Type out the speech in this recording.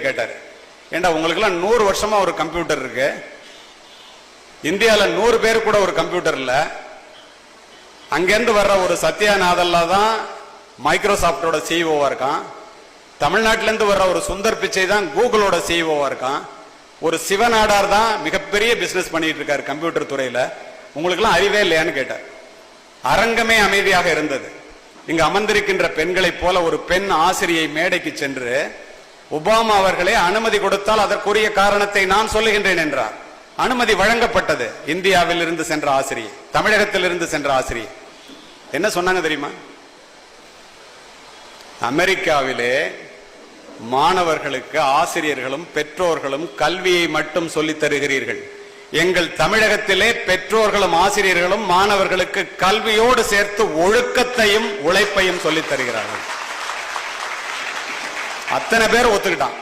கேட்டார். ஏண்டா உங்களுக்கெல்லாம் நூறு வருஷமா ஒரு கம்ப்யூட்டர் இருக்கு. இந்தியாவில் நூறு பேர் கூட ஒரு கம்ப்யூட்டர் இல்லை. அங்கேருந்து வர்ற ஒரு சத்யா நாதல்லா தான் மைக்ரோசாஃப்டோட சிஇஓவா இருக்கான். தமிழ்நாட்டிலேருந்து வர்ற ஒரு சுந்தர் பிச்சை தான் கூகுளோட சிஇஓவா இருக்கான். ஒரு சிவநாடார் தான் மிகப்பெரிய பிஸ்னஸ் பண்ணிட்டு இருக்காரு கம்ப்யூட்டர் துறையில். உங்களுக்கெல்லாம் அறிவே இல்லையான்னு கேட்டார். அரங்கமே அமைதியாக இருந்தது. இங்கு அமர்ந்திருக்கின்ற பெண்களைப் போல ஒரு பெண் ஆசிரியை மேடைக்கு சென்று ஒபாமா அவர்களே அனுமதி கொடுத்தால் அதற்குரிய காரணத்தை நான் சொல்லுகின்றேன் என்றார். அனுமதி வழங்கப்பட்டது. இந்தியாவில் இருந்து சென்ற ஆசிரியர் தமிழகத்தில் இருந்து சென்ற ஆசிரியர் என்ன சொன்னாங்க தெரியுமா? அமெரிக்காவிலே மாணவர்களுக்கு ஆசிரியர்களும் பெற்றோர்களும் கல்வியை மட்டும் சொல்லி தருகிறீர்கள். எங்கள் தமிழகத்திலே பெற்றோர்களும் ஆசிரியர்களும் மாணவர்களுக்கு கல்வியோடு சேர்த்து ஒழுக்கத்தையும் உழைப்பையும் சொல்லித் தருகிறார்கள். அத்தனை பேர் ஒத்துக்கிட்டான்.